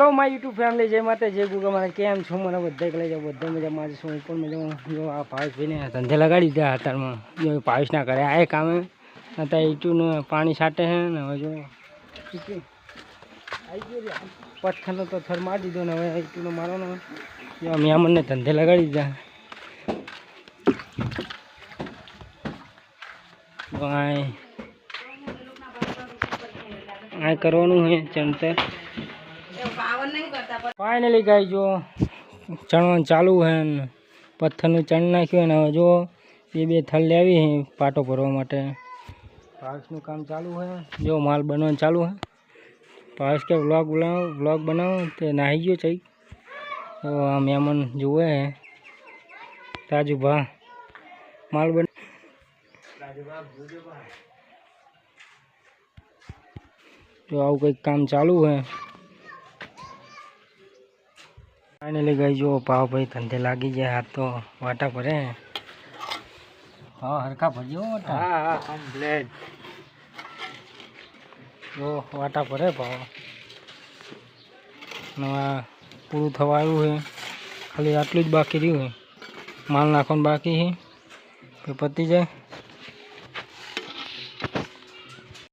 Hello my YouTube family જય માતા જય ગુગા મારે કેમ છો? મને બધા લઈ જાઓ, બધા મજામાં છું હું પણ મજામાં. જો આ ભાવેશભાઈને ધંધે લગાડી દીધા અત્યારમાં જો ભાવેશના કરે. આ કામે અત્યારે ઈટુને પાણી છાંટે છે ને, હવે જો. પથ્થરનો તો થર મારી દીધો ને, હવે ઈટુનો મારવાનો જો મેમનને ધંધે લગાડી દીધા. આ આ કરવાનું છે ચણતર. ફાઇનલી ગાઈ જો ચણવાનું ચાલુ છે ને પથ્થરનું ચણ નાખ્યું ને હવે જો બે બે થલ લેવી છે પાટો ભરવા માટે પાસનું કામ ચાલુ છે જો માલ બનવાનું ચાલુ છે પાસ કે વ્લોગ બનાવો વ્લોગ બનાવો તે નાહી ગયો ચઈ તો આ મહેમાન જુએ છે તાજુ ભા માલ બન તો આવું કંઈક કામ ચાલુ છે ફાઇનલી ગઈ જો ભાવ ભાઈ ધંધે લાગી જાય હાથ તો વાટા ભરે હા હરખા ભરજો વાટા હા હા કમ્પ્લેટ જો વાટા ભરે ભાવ નવા પૂરું થવા આવ્યું છે ખાલી આટલું જ બાકી રહ્યું છે માલ નાખવાનું બાકી છે પછી પતી જાય